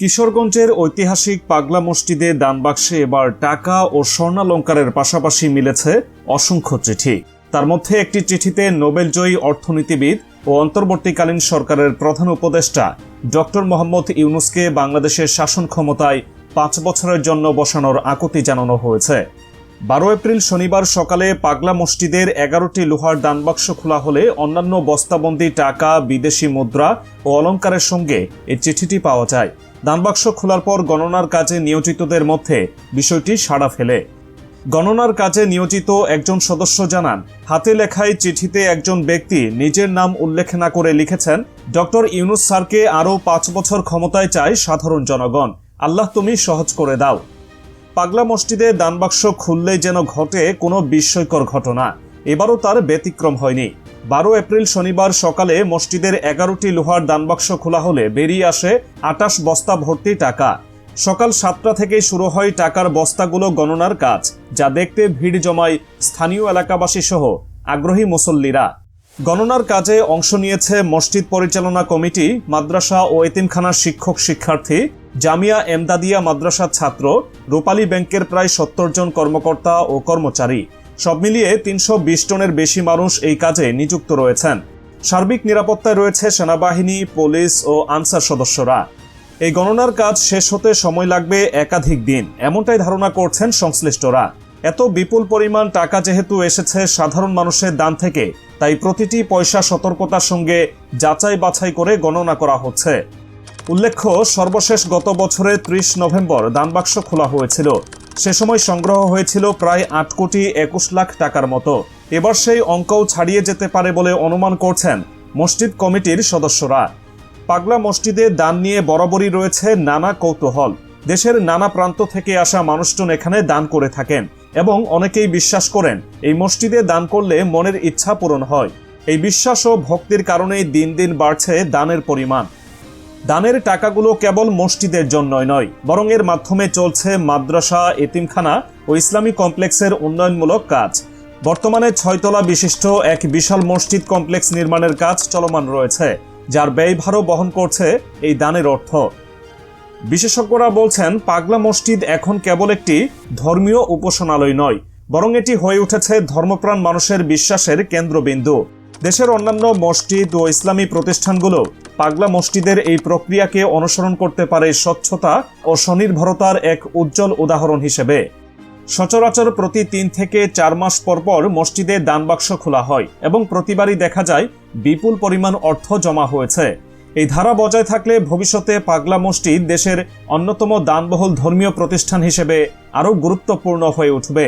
কিশোরগঞ্জের ঐতিহাসিক পাগলা মসজিদে দানবাক্সে এবার টাকা ও স্বর্ণালঙ্কারের পাশাপাশি মিলেছে অসংখ্য চিঠি। তার মধ্যে একটি চিঠিতে নোবেলজয়ী অর্থনীতিবিদ ও অন্তর্বর্তীকালীন সরকারের প্রধান উপদেষ্টা ডক্টর মোহাম্মদ ইউনুসকে বাংলাদেশের শাসন ক্ষমতায় পাঁচ বছরের জন্য বসানোর আকুতি জানানো হয়েছে। বারো এপ্রিল শনিবার সকালে পাগলা মসজিদের এগারোটি লোহার দানবাক্স খোলা হলে অন্যান্য বস্তাবন্দি টাকা, বিদেশি মুদ্রা ও অলঙ্কারের সঙ্গে এই চিঠিটি পাওয়া যায়। দানবাক্স খোলার পর গণনার কাজে নিয়োজিতদের মধ্যে বিষয়টি সাড়া ফেলে। গণনার কাজে নিয়োজিত একজন সদস্য জানান, হাতে লেখায় চিঠিতে একজন ব্যক্তি নিজের নাম উল্লেখ না করে লিখেছেন, ডক্টর ইউনুস স্যারকে আরও পাঁচ বছর ক্ষমতায় চায় সাধারণ জনগণ। আল্লাহ তুমি সহজ করে দাও। পাগলা মসজিদে দানবাক্স খুললেই যেন ঘটে কোনো বিস্ময়কর ঘটনা। এবারও তার ব্যতিক্রম হয়নি। বারো এপ্রিল শনিবার সকালে মসজিদের এগারোটি লোহার দানবাক্স খোলা হলে বেরিয়ে আসে আটাশ বস্তা ভর্তি টাকা। সকাল সাতটা থেকেই শুরু হয় টাকার বস্তাগুলো গণনার কাজ, যা দেখতে ভিড় জমায় স্থানীয় এলাকাবাসী সহ আগ্রহী মুসল্লিরা। গণনার কাজে অংশ নিয়েছে মসজিদ পরিচালনা কমিটি, মাদ্রাসা ও এতিমখানার শিক্ষক শিক্ষার্থী, জামিয়া এমদাদিয়া মাদ্রাসার ছাত্র, রূপালী ব্যাংকের প্রায় সত্তর জন কর্মকর্তা ও কর্মচারী। সব মিলিয়ে তিনশো বিশ টনের বেশি মানুষ এই কাজে নিযুক্ত রয়েছেন। সার্বিক নিরাপত্তায় রয়েছে সেনাবাহিনী, পুলিশ ও আনসার সদস্যরা। এই গণনার কাজ শেষ হতে সময় লাগবে একাধিক দিন, এমনটাই ধারণা করছেন সংশ্লিষ্টরা। এত বিপুল পরিমাণ টাকা যেহেতু এসেছে সাধারণ মানুষের দান থেকে, তাই প্রতিটি পয়সা সতর্কতার সঙ্গে যাচাই বাছাই করে গণনা করা হচ্ছে। উল্লেখ্য, সর্বশেষ গত বছরে ত্রিশ নভেম্বর দানবাক্স খোলা হয়েছিল। সে সময় সংগ্রহ হয়েছিল প্রায় আট কোটি একুশ লাখ টাকার মতো। এবার সেই অঙ্কও ছাড়িয়ে যেতে পারে বলে অনুমান করছেন মসজিদ কমিটির সদস্যরা। পাগলা মসজিদে দান নিয়ে বরাবরই রয়েছে নানা কৌতূহল। দেশের নানা প্রান্ত থেকে আসা মানুষজন এখানে দান করে থাকেন এবং অনেকেই বিশ্বাস করেন এই মসজিদে দান করলে মনের ইচ্ছা পূরণ হয়। এই বিশ্বাস ও ভক্তির কারণেই দিন দিন বাড়ছে দানের পরিমাণ। দানের টাকাগুলো কেবল মসজিদের জন্যই নয়, বরং এর মাধ্যমে চলছে মাদ্রাসা, এতিমখানা ও ইসলামী কমপ্লেক্সের উন্নয়নমূলক কাজ। বর্তমানে ছয়তলা বিশিষ্ট এক বিশাল মসজিদ কমপ্লেক্স নির্মাণের কাজ চলমান রয়েছে, যার ব্যয়ভারও বহন করছে এই দানের অর্থ। বিশেষজ্ঞরা বলছেন, পাগলা মসজিদ এখন কেবল একটি ধর্মীয় উপাসনালয় নয়, বরং এটি হয়ে উঠেছে ধর্মপ্রাণ মানুষের বিশ্বাসের কেন্দ্রবিন্দু। দেশের অন্যান্য মসজিদ ও ইসলামী প্রতিষ্ঠানগুলো পাগলা মসজিদের এই প্রক্রিয়াকে অনুসরণ করতে পারে স্বচ্ছতা ও স্বনির্ভরতার এক উজ্জ্বল উদাহরণ হিসেবে। সচরাচর প্রতি তিন থেকে চার মাস পর পর মসজিদে দানবাক্স খোলা হয় এবং প্রতিবারই দেখা যায় বিপুল পরিমাণ অর্থ জমা হয়েছে। এই ধারা বজায় থাকলে ভবিষ্যতে পাগলা মসজিদ দেশের অন্যতম দানবহুল ধর্মীয় প্রতিষ্ঠান হিসেবে আরও গুরুত্বপূর্ণ হয়ে উঠবে।